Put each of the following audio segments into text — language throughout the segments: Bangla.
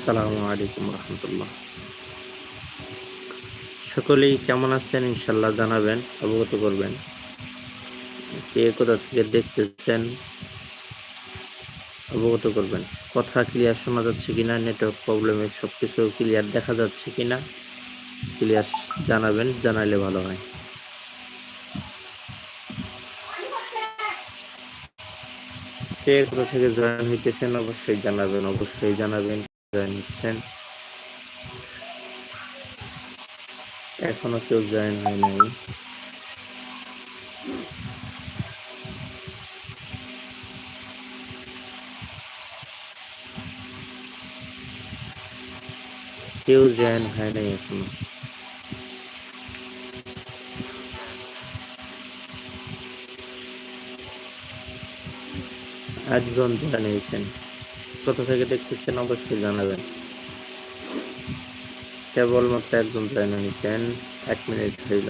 আসসালামু আলাইকুম রহমতুল্লাহ। সকলেই কেমন আছেন? ইনশাল্লাহ জানাবেন, অবগত করবেন। কে কোথা থেকে দেখতেছেন, অবগত করবেন। কথা ক্লিয়ার শোনা যাচ্ছে কিনা, নেটওয়ার্ক প্রবলেমে সব কিছু ক্লিয়ার দেখা যাচ্ছে কিনা, ক্লিয়ার জানাবেন, জানাইলে ভালো হয়। কে কোথা থেকে জয়েন হইতেছেন, অবশ্যই জানাবেন অবশ্যই জানাবেন। জয়েন হচ্ছেন এখনও কেউ জয়েন হয় নাই কেউ জয়েন হয় নাই এখনও। একজন জয়েন হয়েছেন। কোথা থেকে দেখতেছেন, অবশ্যই জানাবেন। কেবলমাত্র একজন জয়েন হয়েছেন এক মিনিট হইল।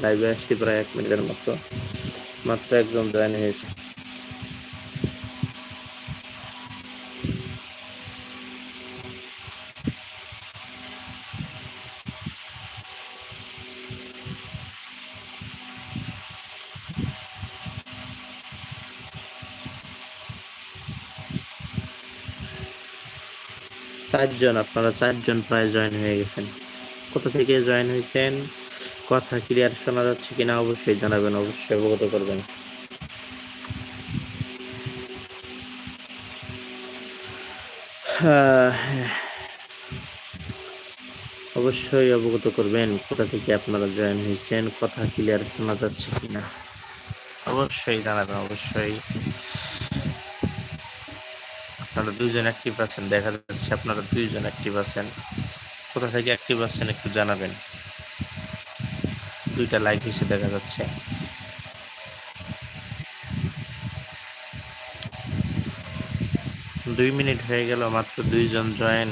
লাইভে আসছি প্রায় এক মিনিটের মতো। মাত্র একজন জয়েন হয়েছে। চারজন, আপনারা চারজন প্রায় জয়েন হয়ে গেছেন। কোথা থেকে জয়েন হয়েছেন? কথা ক্লিয়ার শোনা যাচ্ছে কিনা অবশ্যই জানাবেন, অবশ্যই অবগত করবেন। অবশ্যই অবগত করবেন কোথা থেকে আপনারা জয়েন হয়েছেন, কথা ক্লিয়ার শোনা যাচ্ছে কিনা। অবশ্যই জানাবেন, অবশ্যই। আপনারা দুজন অ্যাক্টিভ আছেন, দেখা যাচ্ছে। আপনারা দুইজন অ্যাক্টিভ আছেন। কোথা থেকে অ্যাক্টিভ আছেন একটু জানাবেন। দুইটা লাইভ হিসেবে দেখা যাচ্ছে। দুই মিনিট হয়ে গেল, মাত্র দুইজন জয়েন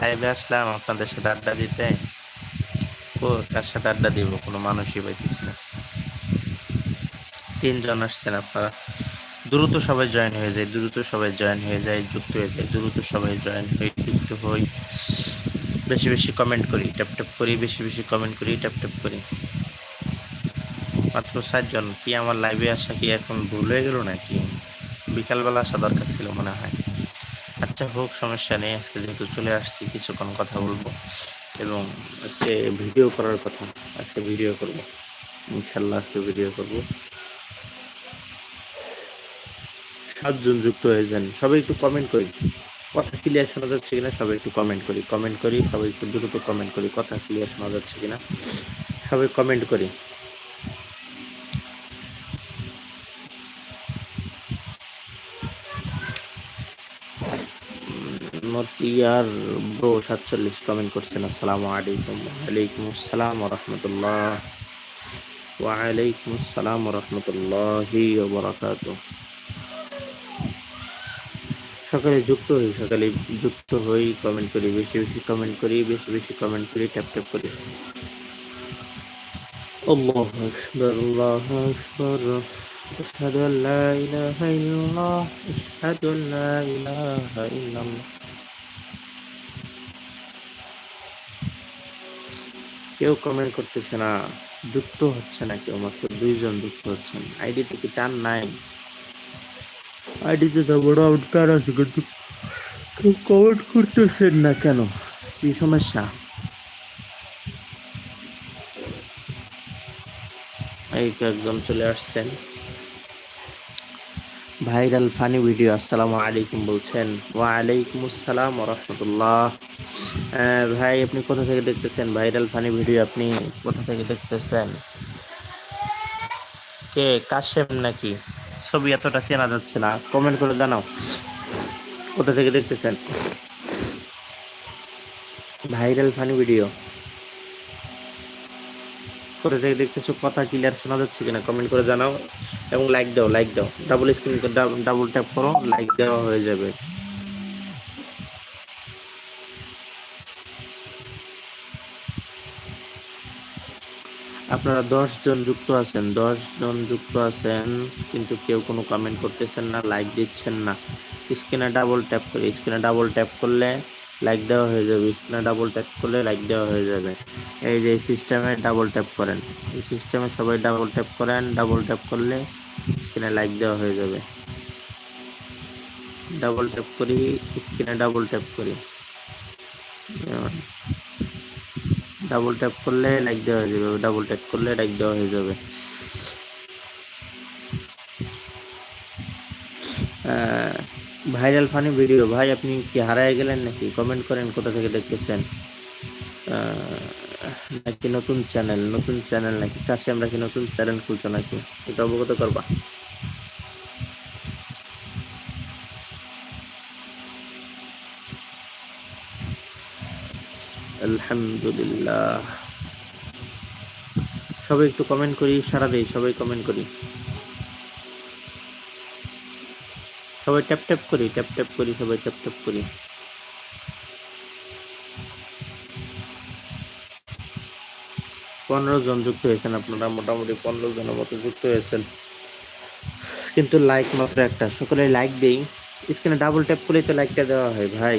লাইভে আসলাম, আপনাদের সাথে আড্ডা দিতে। ও কার সাথে আড্ডা দিব? কোনো মানুষই পাইতেছি না। তিনজন আসছেন আপনারা। দ্রুত সবাই জয়েন হয়ে যায়, দ্রুত সবাই জয়েন হয়ে যায়, যুক্ত হয়ে যায়, দ্রুত সবাই জয়েন হয়ে, যুক্ত হই। বেশি বেশি কমেন্ট করি ট্যাপ ট্যাপ করি, বেশি বেশি কমেন্ট করি ট্যাপ ট্যাপ করি। মাত্র ষাটজন কি আমার লাইভে আসা কি এখন ভুল হয়ে গেল নাকি? বিকালবেলা আসা দরকার ছিল মনে হয়। আচ্ছা হোক, সমস্যা নেই, আজকে যেহেতু চলে আসছি, কিছুক্ষণ কথা বলব এবং আজকে ভিডিও করার কথা, আজকে ভিডিও করব। ইনশাল্লাহ আজকে ভিডিও করব। সাতজন যুক্ত হয়েছেন, সবাই একটু কমেন্ট করি। কথা ক্লিয়ার শোনা যাচ্ছে কিনা সবাই একটু কমেন্ট করি। কমেন্ট করি, সবাই একটু দ্রুত কমেন্ট করি, কথা ক্লিয়ার শোনা যাচ্ছে কিনা সবাই কমেন্ট করি। মতিয়ার ব্রো সাতচল্লিশ কমেন্ট করছেন, আসসালামু আলাইকুম। ওয়ালাইকুম আসসালাম রহমতুল্লাহ ওয়ালাইকুম আসসালাম রহমতুল্লাহি ওবরাকাত সকালে যুক্ত হই সকালে যুক্ত হই কমেন্ট করি বেশি বেশি কমেন্ট করি বেশি বেশি কমেন্ট করি ট্যাপ ট্যাপ করি আল্লাহু আকবার আল্লাহু আকবার أشهد أن لا إله إلا الله أشهد أن لا إله إلا الله কেউ কমেন্ট করতেছে না যুক্ত হচ্ছে না কেউ মাত্র দুইজন যুক্ত হচ্ছেন আইডিতে কি টান নাই আইডিতে তো বড় আউটকার আছে কিন্তু কেউ কমেন্ট করতেছেন না কেন? কি সমস্যা? এই তো একজন চলে আসছেন। ভাইরাল ফানি ভিডিও আসসালামু আলাইকুম বলছেন। ওয়ালাইকুম আসসালাম রহমতুল্লাহ। ভাই আপনি কোথা থেকে দেখতেছেন? ভাইরাল ফানি ভিডিও আপনি কোথা থেকে দেখতেছেন? কে কাশেম নাকি? ছবি এতটা চেনা যাচ্ছে না। কমেন্ট করে জানাও। কোথা থেকে দেখতেছেন? ভাইরাল ফানি ভিডিও কোথা থেকে দেখতেছো? কথা ক্লিয়ার শোনা যাচ্ছে কিনা? কমেন্ট করে জানাও। এবং লাইক দাও লাইক দাও। ডাবল স্ক্রিন ডাবল ট্যাপ করো লাইক দেওয়া হয়ে যাবে। আপনারা দশ জন যুক্ত আছেন, দশ জন যুক্ত আছেন, কিন্তু কেউ কোনো কমেন্ট করতেছেন না লাইক দিচ্ছেন না। স্ক্রিনে ডাবল ট্যাপ করে স্ক্রিনে ডাবল ট্যাপ করলে লাইক দেওয়া হয়ে যাবে স্ক্রিনে ডাবল ট্যাপ করলে লাইক দেওয়া হয়ে যাবে। এই যে সিস্টেমে ডাবল ট্যাপ করেন, এই সিস্টেমে সবাই ডাবল ট্যাপ করেন ডাবল ট্যাপ করলে স্ক্রিনে লাইক দেওয়া হয়ে যাবে। ডাবল ট্যাপ করি স্ক্রিনে ডাবল ট্যাপ করি। ডাবল ট্যাপ করলে লাইক দেওয়া হয়ে যাবে। ডাবল ট্যাপ করলে লাইক দেওয়া হয়ে যাবে। ভাইরাল ফানি ভিডিও ভাই, আপনি কি হারায় গেলেন নাকি? কমেন্ট করেন কোথা থেকে দেখতেছেন। নাকি নতুন চ্যানেল নতুন চ্যানেল নাকি? কাছে আমরা কি নতুন চ্যানেল খুলছো নাকি? এটা অবগত করবা। আলহামদুলিল্লাহ। সবাই একটু কমেন্ট করি সারা দেই, সবাই কমেন্ট করি। সবাই ট্যাপ ট্যাপ করি ট্যাপ ট্যাপ করি, সবাই ট্যাপ ট্যাপ করি। পনেরো জন যুক্ত হয়েছেন আপনারা, মোটামুটি পনেরো জনের মতো যুক্ত হয়েছেন। কিন্তু লাইক মাত্র একটা, সকলে লাইক দেই। স্ক্রিনে ডাবল ট্যাপ করেই তো লাইকটা দেওয়া হয়, ভাই।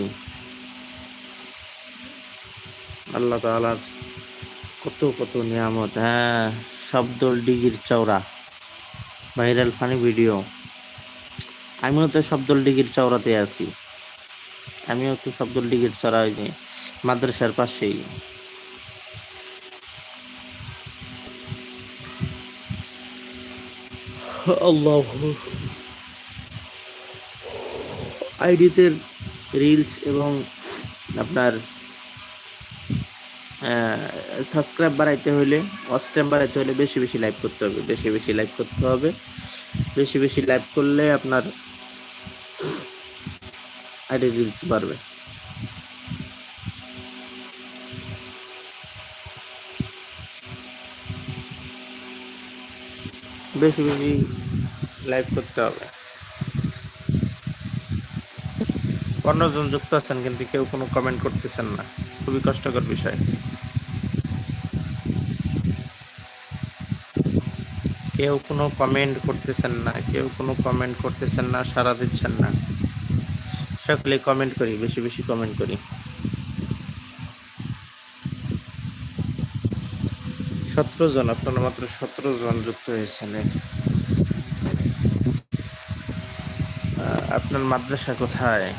আল্লাহ তাআলার কত কত নিয়ামত হ্যাঁ শব্দল ডিগির চওড়া। Viral funny video. আমিও তো শব্দল ডিগির চওড়াতে আছি। আমিও তো শব্দল ডিগির চড়া যে মাদ্রাসার পাশেই। আইডিতে রিলস এবং আপনার সাবস্ক্রাইব বাড়াইতে হলে ওয়াচ বাড়াইতে হলে বেশি বেশি লাইভ করতে হবে, বেশি বেশি লাইভ করতে হবে। বেশি বেশি লাইভ করলে আপনার আইডি রিলস বাড়বে। বেশি বেশি লাইভ করতে হবে। পনেরো জন যুক্ত আছেন কিন্তু কেউ কোনো কমেন্ট করতেছেন না। খুবই কষ্টকর বিষয়। কেউ কোনো কমেন্ট করতেছেন না, কেউ কোনো কমেন্ট করতেছেন না সারা দিচ্ছেন না। সকলে কমেন্ট করি, বেশি বেশি কমেন্ট করি। সতেরো জন, আপনারা মাত্র সতেরো জন যুক্ত হয়েছেন। আপনার মাদ্রাসা কোথায়?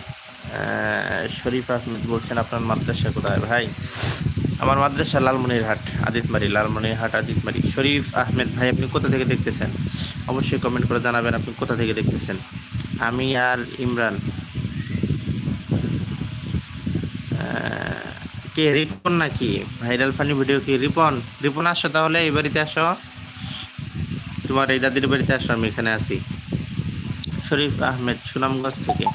শরীফ আহমেদ বলছেন, আপনার মাদ্রাসা কোথায় ভাই? আমার মাদ্রাসা লালমনিরহাট, আদিতমারি লালমনিরহাট, আদিতমারি। শরীফ আহমেদ, ভাই, আপনি কোথা থেকে দেখতেছেন? অবশ্যই কমেন্ট করে জানাবেন, আপনি কোথা থেকে দেখতেছেন? আমি আর ইমরান। কে, রিপন নাকি? ভাইরাল ফানি ভিডিও কি, রিপন? রিপন, আসো তাহলে, এই বাড়িতে আসো। তোমার এই দাদির বাড়িতে আসো, আমি এখানে আছি। শরীফ আহমেদ, সুনামগঞ্জ থেকে।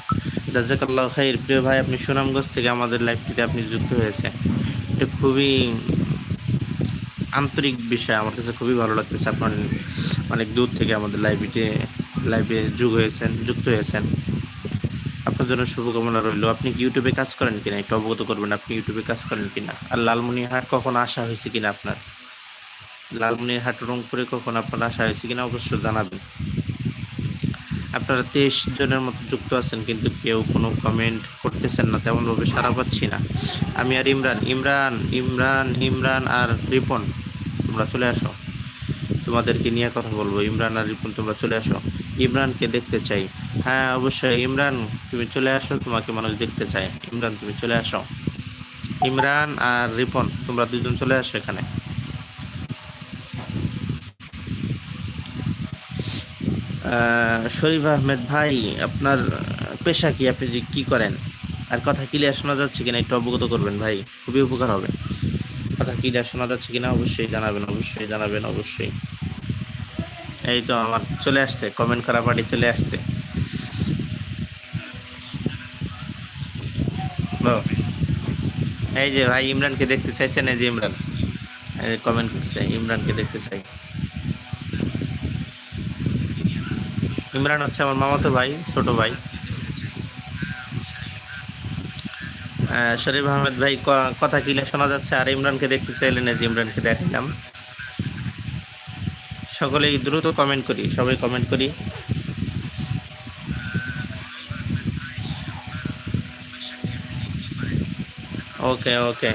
জাজাকাল্লাহ খাইর। প্রিয় ভাই, আপনি সুনামগঞ্জ থেকে আমাদের লাইফটিতে আপনি যুক্ত হয়েছে এটা খুবই আন্তরিক বিষয়। আমার কাছে খুবই ভালো লাগতেছে। আপনার অনেক দূর থেকে আমাদের লাইভে লাইভে যুগ হয়েছেন, যুক্ত হয়েছেন। আপনার জন্য শুভকামনা রইল। আপনি কি ইউটিউবে কাজ করেন কিনা? একটু অবগত করবেন, আপনি ইউটিউবে কাজ করেন কিনা? আর লালমনিরহাট কখন আসা হয়েছে কিনা আপনার? লালমনিরহাট, রংপুরে কখন আপনার আসা হয়েছে কিনা অবশ্যই জানাবেন। আপনারা তেইশ জনের মতো যুক্ত আছেন, কিন্তু কেউ কোনো কমেন্ট করতেছেন না, তেমনভাবে সারা পাচ্ছি না। আমি আর ইমরান ইমরান ইমরান ইমরান আর রিপন, তোমরা চলে আসো। তোমাদেরকে নিয়ে কথা বলব, ইমরান আর রিপন, তোমরা চলে আসো। ইমরানকে দেখতে চাই। হ্যাঁ অবশ্যই, ইমরান, তুমি চলে আসো, তোমাকে মানুষ দেখতে চায়। ইমরান, তুমি চলে আসো। ইমরান আর রিপন, তোমরা দুজন চলে আসো এখানে। শরীফ আহমেদ ভাই, আপনার পেশা কি? আপনি যে কি করেন? আর কথা ক্লিয়ার শোনা যাচ্ছে কিনা একটু অবগত করবেন ভাই, খুবই উপকার হবে। কথা ক্লিয়ার শোনা যাচ্ছে কিনা অবশ্যই জানাবেন অবশ্যই জানাবেন, অবশ্যই। এই তো আমার চলে আসছে কমেন্ট করা পার্টি চলে আসছে। এই যে ভাই ইমরানকে দেখতে চাইছেন, এই যে ইমরান। কমেন্ট করছে, ইমরানকে দেখতে চাই। ইমরান হচ্ছে আমার মামাতো ভাই, ছোট ভাই। শরীফ আহমেদ ভাই কথা কিনে শোনা যাচ্ছে, আর ইমরানকে দেখতে চাইলেন যে ইমরানকে দেখালাম সকলেই দ্রুত কমেন্ট করি, সবাই কমেন্ট করি। ওকে ওকে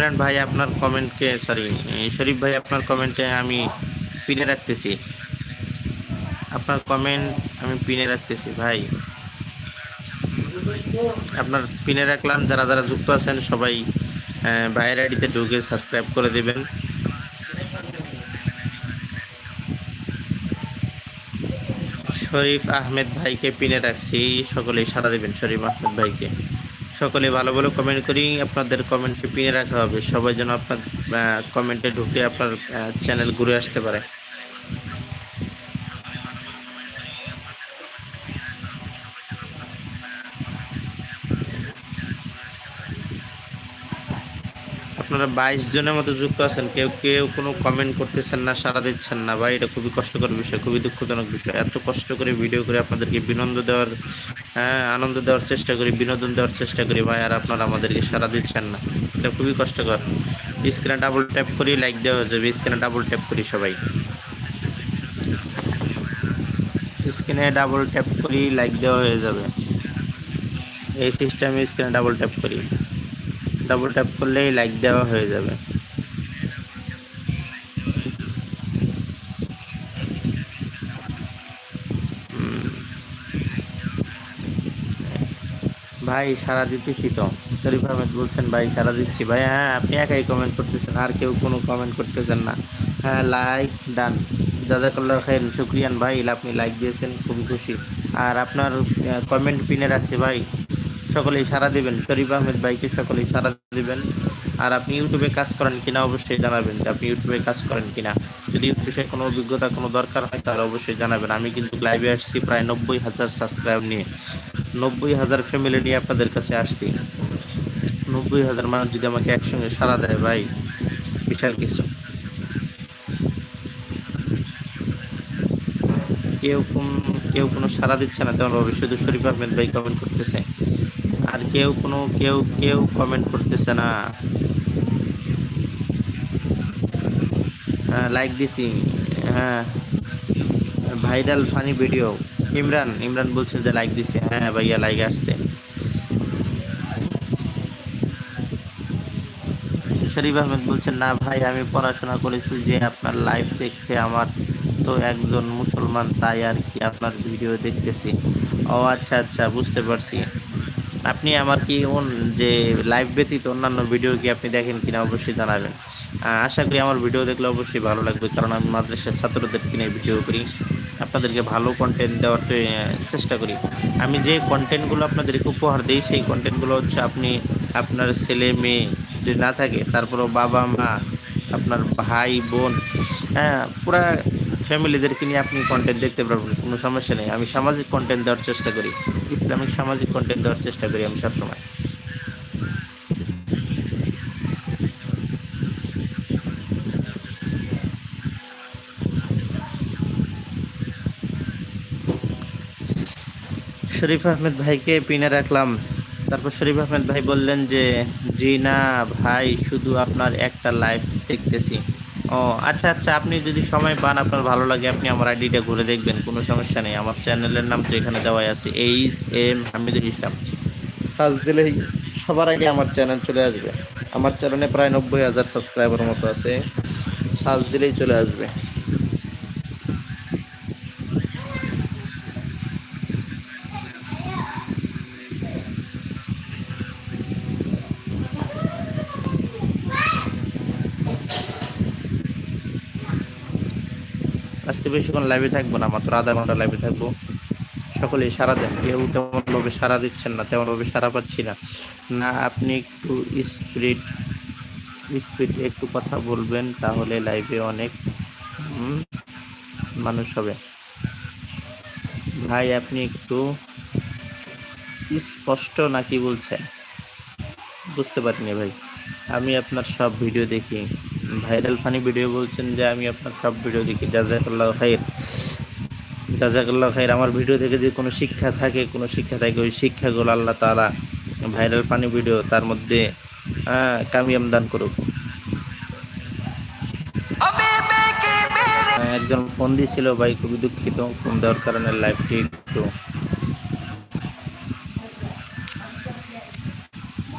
ইমরান ভাই আপনার কমেন্টকে সরি শরীফ ভাই আপনার কমেন্টে আমি পিনে রাখতেছি। আপনার কমেন্ট আমি পিনে রাখতেছি, ভাই। আপনার পিনে রাখলাম, যারা যারা যুক্ত আছেন সবাই ভাইয়ের আইডিতে ঢুকে সাবস্ক্রাইব করে দেবেন। শরীফ আহমেদ ভাইকে পিনে রাখছি, সকলেই সারা দেবেন, শরীফ আহমেদ ভাইকে। সকলে ভালো ভালো কমেন্ট করি, আপনাদের কমেন্টকে পিনে রাখা হবে। সবাই যেন আপনার কমেন্টে ঢুকে আপনার চ্যানেল ঘুরে আসতে পারে। আপনারা বাইশ জনের মতো যুক্ত আছেন, কেউ কেউ কোনো কমেন্ট করতেছেন না সারা দিচ্ছেন না। ভাই, এটা খুবই কষ্টকর বিষয়, খুবই দুঃখজনক বিষয়। এত কষ্ট করে ভিডিও করে আপনাদেরকে বিনন্দ দেওয়ার হ্যাঁ আনন্দ দেওয়ার চেষ্টা করি, বিনোদন দেওয়ার চেষ্টা করি, ভাই, আর আপনারা আমাদেরকে সারা দিচ্ছেন না। এটা খুবই কষ্টকর। স্ক্রিনে ডাবল ট্যাপ করি লাইক দেওয়া যাবে। স্ক্রিনে ডাবল ট্যাপ করি সবাই। স্ক্রিনে ডাবল ট্যাপ করি লাইক দেওয়া হয়ে যাবে। এই সিস্টেমে স্ক্রিনে ডাবল ট্যাপ করি। ডাবল ট্যাপ করলেই লাইক দেওয়া হয়ে যাবে। ভাই সারা দিতেছি তো। শরীফ আহমেদ বলছেন, ভাই সারা দিচ্ছি। ভাই হ্যাঁ আপনি একাই কমেন্ট করতেছেন, আর কেউ কোনো কমেন্ট করতেছেন না। হ্যাঁ লাইক ডান জাজাকাল্লাহ খাইর শুক্রিয়ান ভাই, আপনি লাইক দিয়েছেন, খুবই খুশি। আর আপনার কমেন্ট পিনের আছে ভাই, সকলেই সারা দিবেন। শরীফ আহমেদ ভাইকে সকলেই সারা দিবেন। আর আপনি ইউটিউবে কাজ করেন কিনা অবশ্যই জানাবেন যে আপনি ইউটিউবে কাজ করেন কিনা। যদি ইউটিউবে কোনো অভিজ্ঞতা, কোনো দরকার হয়, তাহলে অবশ্যই জানাবেন। আমি কিন্তু লাইভে আসছি প্রায় নব্বই হাজার সাবস্ক্রাইব নিয়ে। নব্বই হাজার ফ্যামিলি নিয়ে আপনাদের কাছে আসছি। নব্বই হাজার মানুষ যদি আমাকে একসঙ্গে সারা দেয়, ভাই, বিশাল কিছু। কেউ কোন, কেউ কোনো সাড়া দিচ্ছে না তেমন ভাবে শরীফ আহমেদ ভাই কমেন্ট করতেছে। আর কেউ কোনো, কেউ কেউ কমেন্ট করতেছে না। হ্যাঁ লাইক দিছি। হ্যাঁ viral funny video Imran Imran বলছে যে লাইক দিছে। হ্যাঁ ভাইয়া লাইক আসছে। শরীফ আহমেদ বলছেন না ভাই, আমি পড়াশোনা করেছি যে আপনার লাইভ দেখতে আমার তো একজন মুসলমান, তাই আর কি আপনার ভিডিও দেখতেছি। ও আচ্ছা আচ্ছা বুঝতে পারছি। আপনি আমার কি যে লাইভ ব্যতীত অন্যান্য ভিডিও কি আপনি দেখেন কিনা অবশ্যই জানাবেন। আশা করি আমার ভিডিও দেখলে অবশ্যই ভালো লাগবে, কারণ আমি মাদ্রাসার ছাত্রদেরকে নিয়ে ভিডিও করি, আপনাদেরকে ভালো কন্টেন্ট দেওয়ার চেষ্টা করি। আমি যে কন্টেন্টগুলো আপনাদেরকে উপহার দিই, সেই কন্টেন্টগুলো হচ্ছে আপনি আপনার ছেলে, মেয়ে যদি না থাকে, তারপরেও বাবা, মা, আপনার ভাই, বোন হ্যাঁ পুরা ফ্যামিলিদেরকে নিয়ে আপনি কন্টেন্ট দেখতে পারবেন, কোনো সমস্যা নেই। আমি সামাজিক কন্টেন্ট দেওয়ার চেষ্টা করি। ইসলামিক সামাজিক কন্টেন্ট দেওয়ার চেষ্টা করি আমি সবসময়। শরীফ আহমেদ ভাইকে পিনে রাখলাম। তারপর শরীফ আহমেদ ভাই বললেন যে, জি না ভাই, শুধু আপনার একটা লাইভ দেখতেছি। ও আচ্ছা আচ্ছা আপনি যদি সময় পান, আপনার ভালো লাগে, আপনি আমার আইডিটা ঘুরে দেখবেন, কোনো সমস্যা নেই। আমার চ্যানেলের নাম তো এখানে দেওয়াই আছে, H M Hamidul Islam. Search দিলেই সবার আগে আমার চ্যানেল চলে আসবে। আমার চ্যানেলে প্রায় নব্বই হাজার সাবস্ক্রাইবার মতো আছে। সার্চ দিলেই চলে আসবে। বেশিক্ষণ লাইভে থাকব না, মাত্র আধা ঘণ্টা লাইভে থাকব। সকলেই সারা দেন, কেউ তেমনভাবে সারা দিচ্ছেন না, তেমনভাবে সারা পাচ্ছি না। না, আপনি একটু স্পিড স্পিড একটু কথা বলবেন, তাহলে লাইভে অনেক মানুষ হবে। ভাই, আপনি একটু স্পষ্ট নাকি বলছেন? বুঝতে পারিনি ভাই। আমি আপনার সব ভিডিও দেখি। ভাইরাল ফানি ভিডিও বলছেন যে আমি আপনার সব ভিডিও দেখি। জাজাকাল্লাহ খাইর। জাজাকাল্লাহ খাইর, আমার ভিডিও থেকে যদি কোনো শিক্ষা থাকে, কোনো শিক্ষা থাকে, ওই শিক্ষাগুলো আল্লাহ তাআলা ভাইরাল ফানি ভিডিও তার মধ্যে কামিয়াম দান করুক। একজন ফোন দিয়েছিল ভাই, খুবই দুঃখিত, ফোন দেওয়ার কারণে লাইভটি একটু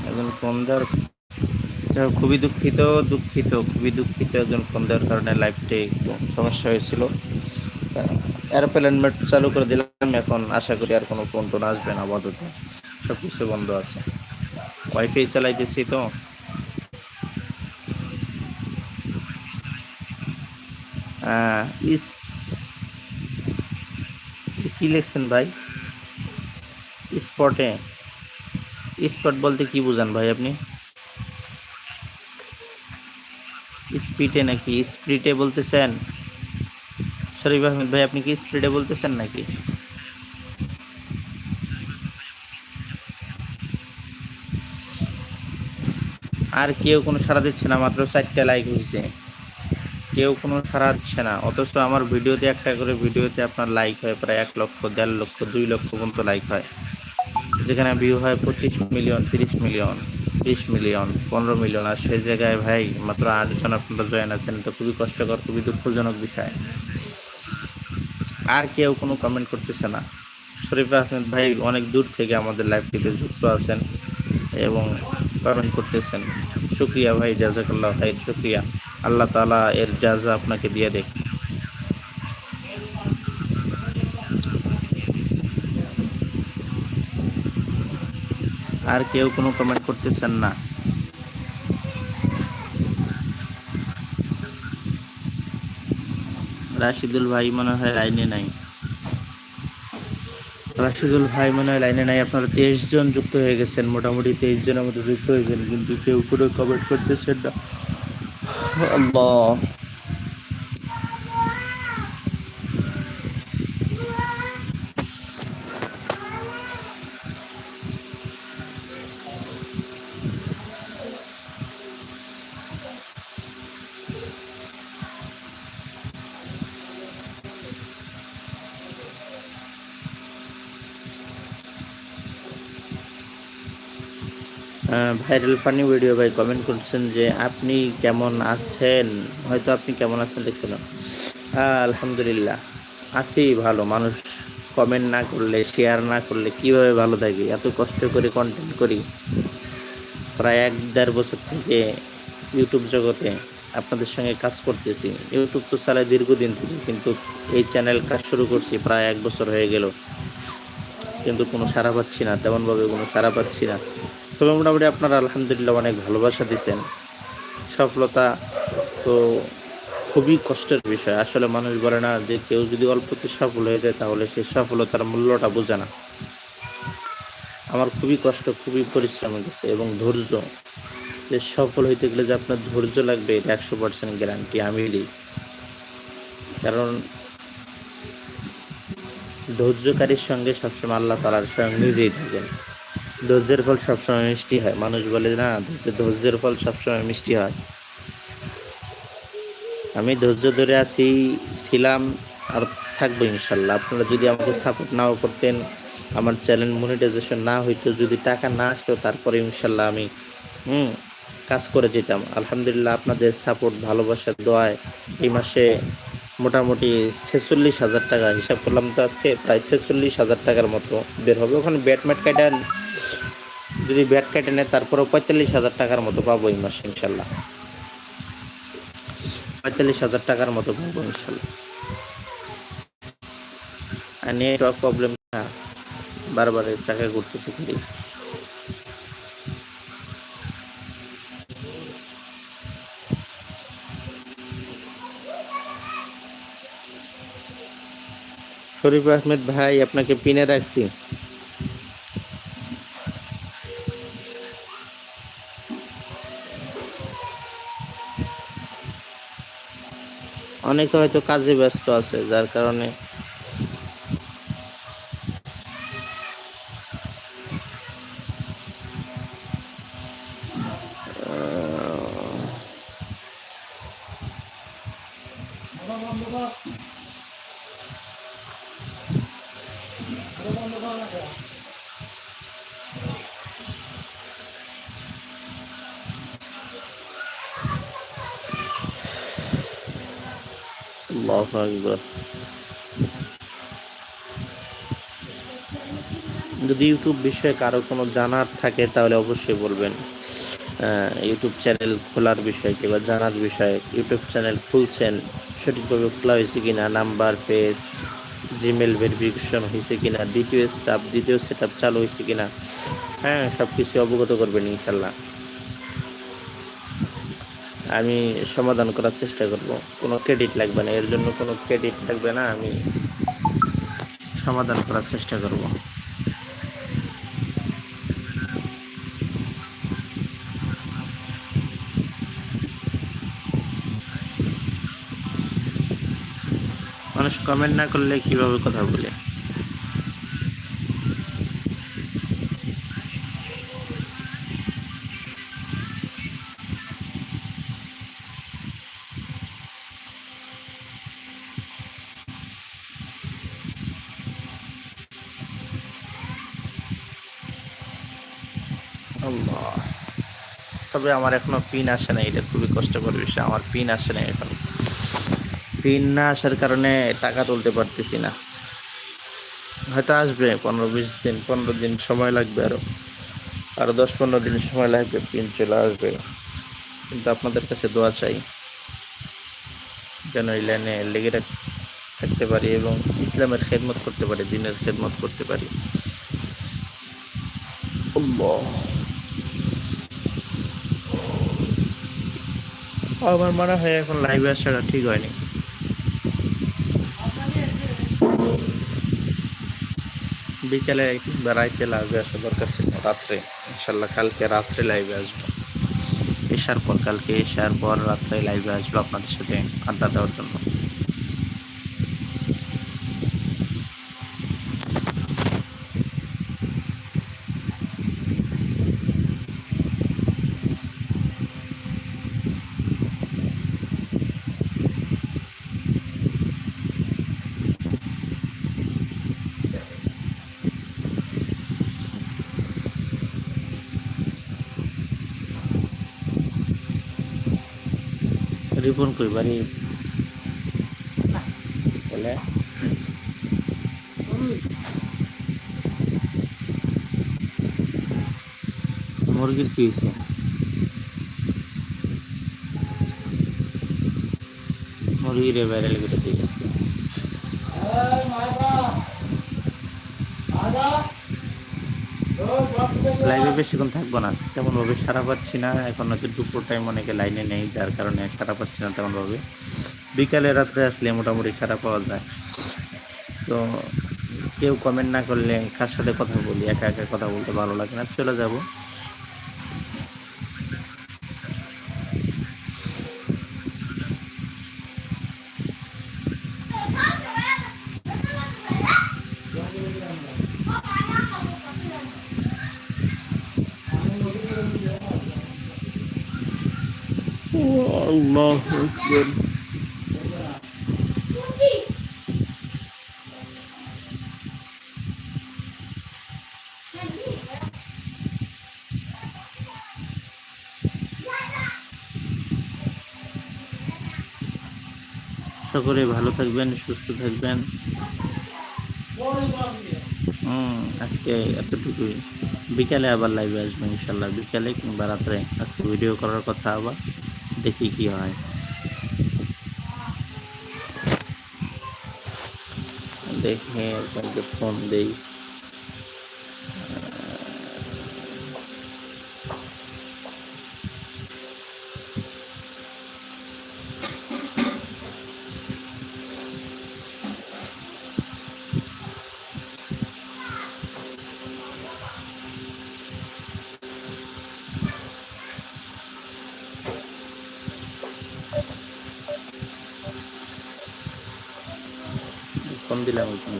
একজন ফোন দেওয়ার হোক, খুবই দুঃখিত দুঃখিত খুবই দুঃখিত একজন ফোন দেওয়ার কারণে লাইফটি একটু সমস্যা হয়েছিল। এরোপ্লেন মোড চালু করে দিলাম এখন আশা করি আর কোনো ফোন টোন আসবে না আপাতত সব কিছু বন্ধ আছে। ওয়াইফাই চালাইতেছি তো। ইস কি লিখছেন ভাই? স্পটে স্পট বলতে কি বুঝান ভাই আপনি? স্পিডে নাকি? স্প্রিটে বলতেছেন? শরীফ আহমেদ ভাই, আপনি কি স্প্রিটে বলতেছেন নাকি? আর কেউ কোনো সাড়া দিচ্ছে না, মাত্র চারটে লাইক হয়েছে কেউ কোনো সাড়া দিচ্ছে না, অথচ আমার ভিডিওতে একটা করে ভিডিওতে আপনার লাইক হয়, প্রায় এক লক্ষ, দেড় লক্ষ, দুই লক্ষ পর্যন্ত লাইক হয়। যেখানে ভিউ হয় পঁচিশ মিলিয়ন তিরিশ মিলিয়ন বিশ মিলিয়ন, পনেরো মিলিয়ন। আর সেই জায়গায় ভাই মাত্র আটজন আপনারা জয়েন আছেন, এটা খুবই কষ্টকর, খুবই দুঃখজনক বিষয়। আর কেউ কোনো কমেন্ট করতেছে না। শরীফ আহমেদ ভাই অনেক দূর থেকে আমাদের লাইভটিতে যুক্ত আছেন এবং কমেন্ট করতেছেন। শুক্রিয়া ভাই, জাজাকাল্লাহ ভাই শুক্রিয়া। আল্লাহ তালা এর জাজা আপনাকে দিয়ে দেখ। আর কেউ কোনো কমেন্ট করতেছেন না। রাশিদুল ভাই মনে হয় লাইনে নাই। রাশিদুল ভাই মনে হয় লাইনে নাই। আপনারা তেইশ জন যুক্ত হয়ে গেছেন, মোটামুটি তেইশ জনের মতো যুক্ত হয়েছেন কিন্তু কেউ কোনো কমেন্ট করতেছেন না। ভাইরাল ফানি ভিডিও ভাই কমেন্ট করছেন যে, আপনি কেমন আছেন? হয়তো আপনি কেমন আছেন দেখছিলাম। আলহামদুলিল্লাহ। আছি ভালো। মানুষ কমেন্ট না করলে শেয়ার না করলে কীভাবে ভালো থাকে? এত কষ্ট করে কন্টেন্ট করি। প্রায় এক দেড় বছর থেকে ইউটিউব জগতে আপনাদের সঙ্গে কাজ করতেছি। ইউটিউব তো চালায় দীর্ঘদিন থেকে, কিন্তু এই চ্যানেল কাজ শুরু করছি প্রায় এক বছর হয়ে গেল। কিন্তু কোনো সারা পাচ্ছি না, তেমনভাবে কোনো সাড়া পাচ্ছি না। তবে মোটামুটি আপনারা আলহামদুলিল্লাহ অনেক ভালোবাসা দিচ্ছেন সফলতা তো খুবই কষ্টের বিষয়। আসলে মানুষ বলে না যে কেউ যদি অল্পতে সফল হয়ে যায় তাহলে সে সফলতার মূল্যটা বোঝে না। আমার খুবই কষ্ট, খুবই পরিশ্রম গেছে এবং ধৈর্য। যে সফল হইতে গেলে যে আপনার ধৈর্য লাগবে, এটা একশো পার্সেন্ট গ্যারান্টি আমি দিই। কারণ ধৈর্যকারীর সঙ্গে সবসময় আল্লাহ তালার স্বয়ং নিজেই থাকেন। ধৈর্যের ফল সবসময় মিষ্টি হয়। মানুষ বলে, না, ধৈর্য- ধৈর্যের ফল সবসময় মিষ্টি হয়। আমি ধৈর্য ধরে আছি, ছিলাম আর থাকব ইনশাল্লাহ। আপনারা যদি আমাকে সাপোর্ট নাও করতেন, আমার চ্যানেল মনিটাইজেশন না হইতো, যদি টাকা না আসতো, তারপরে ইনশাল্লাহ আমি, হুম, কাজ করে যেতাম। আলহামদুলিল্লাহ, আপনাদের সাপোর্ট ভালোবাসার দোয়ায় এই মাসে মোটামুটি ছেচল্লিশ হাজার টাকা হিসাব করলাম। তো আজকে প্রায় ছেচল্লিশ হাজার টাকার মতো বের হবে। ওখানে ব্যাট ম্যাট কাটা যদি ব্যাট কেটে নেয়, তারপরেও পঁয়তাল্লিশ হাজার টাকার মতো পাবো এই মাসে, ইনশাল্লাহ। পঁয়তাল্লিশ হাজার টাকার মতো পাবো, ইনশাল্লাহ। আর নেটওয়ার্ক প্রবলেম না বারবার চাকা ঘুরতেছে খালি। শরীফ আহমেদ ভাই, আপনাকে পিনে রাখছি। অনেকে হয়তো কাজে ব্যস্ত আছে যার কারণে যদি ইউটিউব বিষয়ে কারও কোনো জানার থাকে, তাহলে অবশ্যই বলবেন। ইউটিউব চ্যানেল খোলার বিষয়ে কিংবা জানার বিষয়ে। ইউটিউব চ্যানেল খুলছেন, সঠিকভাবে খোলা হয়েছে কিনা, নাম্বার পেজ জিমেল ভেরিফিকেশন হয়েছে কিনা, দ্বিতীয় স্টাফ, দ্বিতীয় সেট চালু হয়েছে কিনা। হ্যাঁ সব কিছু অবগত করবেন ইনশাল্লাহ আমি সমাধান করার চেষ্টা করব। কোনো ক্রেডিট লাগবে না, এর জন্য কোনো ক্রেডিট লাগবে না, আমি সমাধান করার চেষ্টা করব। মানুষ কমেন্ট না করলে কীভাবে কথা বলে? তবে আমার এখনও পিন আসে না এটা খুবই কষ্টকর বিষয়। আমার পিন আসে না এখন। পিন না আসার কারণে টাকা তুলতে পারতেছি না। হয়তো আসবে, পনেরো বিশ দিন, পনেরো দিন সময় লাগবে আরও। আরও দশ পনেরো দিন সময় লাগবে, পিন চলে আসবে। কিন্তু আপনাদের কাছে দোয়া চাই, যেন এই লাইনে লেগে থাকতে পারি এবং ইসলামের খেদমত করতে পারি, দিনের খেদমত করতে পারি। আমার মনে হয় এখন লাইভে আসাটা ঠিক হয়নি। বিকেলে কিংবা রাইতে লাইভে আসা দরকার ছিল, রাত্রে। ইনশাল্লাহ কালকে রাত্রে লাইভে আসব। এসার পর কালকে, এসার পর রাত্রে লাইভে আসব আপনাদের সাথে আড্ডা দেওয়ার জন্য। রিপন কই বাড়ি বলে মুরগির কি হয়েছে মুরগির ভাইরাল করে দিয়ে লাইভে বেশিক্ষণ থাকব না, তেমনভাবে সারা পাচ্ছি না। এখন হচ্ছে দুপুর টাইম অনেকে লাইনে নেই, যার কারণে সারা পাচ্ছি না তেমনভাবে। বিকালে রাত্রে আসলে মোটামুটি সারা পাওয়া যায়। তো কেউ কমেন্ট না করলে কার সাথে কথা বলি, একা একা কথা বলতে ভালো লাগে না। চলে যাব। সকলে ভালো থাকবেন, সুস্থ থাকবেন। হুম, আজকে এতটুকুই। বিকালে আবার লাইভে আসব ইনশাল্লাহ। বিকালে কিংবা রাত্রে। আজকে ভিডিও করার কথা আবার। দেখি কি হয়। দেখে একজনকে ফোন দেই। ফোন দিলাম ওইখানে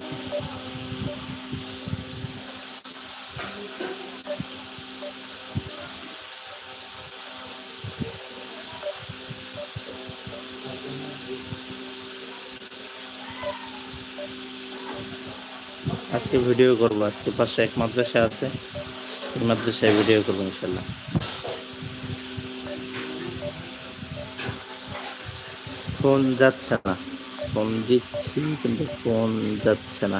আজকে ভিডিও করব, আজকে পাশে এক মাদ্রাসা আছে, এই মাদ্রাসায় ভিডিও করব ইনশাল্লাহ ফোন যাচ্ছে না, ফোন দিচ্ছি। কিন্তু ফোন যাচ্ছে না।